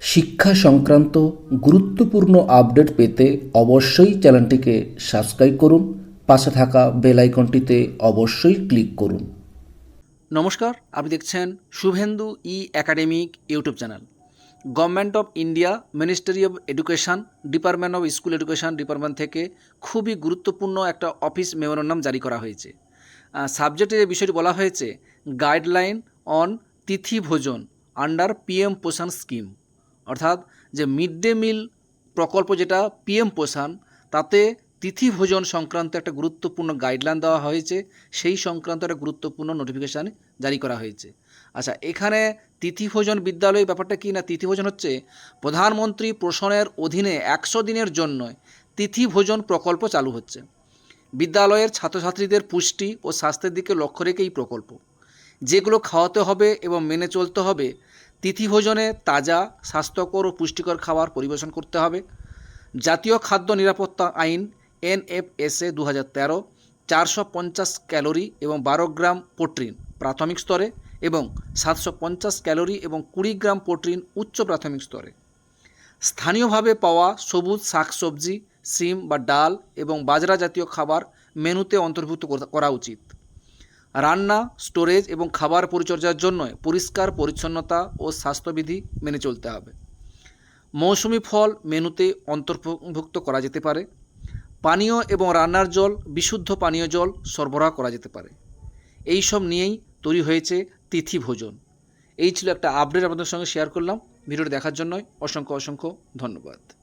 শিক্ষা সংক্রান্ত গুরুত্বপূর্ণ আপডেট পেতে অবশ্যই চ্যানেলটিকে সাবস্ক্রাইব করুন, পাশে থাকা বেল আইকনটিতে অবশ্যই ক্লিক করুন। নমস্কার, আপনি দেখছেন শুভেন্দু ই academic YouTube channel. Government of India ministry of education department of school education department থেকে খুবই গুরুত্বপূর্ণ একটা অফিস মেমোরান্ডাম জারি করা হয়েছে। সাবজেক্টে যে বিষয়টি বলা হয়েছে গাইডলাইন অন তিথি ভোজন আন্ডার পিএম পোষণ স্কিম অর্থাৎ যে মিড ডে মিল প্রকল্প যেটা পিএম পোষণ, তাতে তিথি ভোজন সংক্রান্ত একটা গুরুত্বপূর্ণ গাইডলাইন দেওয়া হয়েছে। সেই সংক্রান্ত একটা গুরুত্বপূর্ণ নোটিফিকেশান জারি করা হয়েছে। আচ্ছা এখানে তিথিভোজন বিদ্যালয় ব্যাপারটা কি না? তিথিভোজন হচ্ছে প্রধানমন্ত্রী পোষণের অধীনে একশো দিনের জন্য তিথিভোজন প্রকল্প চালু হচ্ছে। বিদ্যালয়ের ছাত্রছাত্রীদের পুষ্টি ও স্বাস্থ্যের দিকে লক্ষ্য রেখে এই প্রকল্প। যেগুলো খাওয়াতে হবে এবং মেনে চলতে হবে তিথিভোজনে তাজা, স্বাস্থ্যকর ও পুষ্টিকর খাবার পরিবেশন করতে হবে। জাতীয় খাদ্য নিরাপত্তা আইন, এনএফএসএ দু হাজার তেরো, চারশো পঞ্চাশ ক্যালোরি এবং বারো গ্রাম প্রোটিন প্রাথমিক স্তরে এবং সাতশো পঞ্চাশ ক্যালোরি এবং কুড়ি গ্রাম প্রোটিন উচ্চ প্রাথমিক স্তরে। স্থানীয়ভাবে পাওয়া সবুজ শাকসবজি, সিম বা ডাল এবং বাজরা জাতীয় খাবার মেনুতে অন্তর্ভুক্ত করা উচিত। রান্না, স্টোরেজ এবং খাবার পরিচর্যার জন্য পরিষ্কার, পরিচ্ছন্নতা ও স্বাস্থ্যবিধি মেনে চলতে হবে। মৌসুমি ফল মেনুতে অন্তর্ভুক্ত করা যেতে পারে। পানীয় এবং রান্নার জল, বিশুদ্ধ পানীয় জল সরবরাহ করা যেতে পারে। এই সব নিয়েই তৈরি হয়েছে তিথি ভোজন। এই ছিল একটা আপডেট আপনাদের সঙ্গে শেয়ার করলাম। ভিডিওটি দেখার জন্য অসংখ্য অসংখ্য ধন্যবাদ।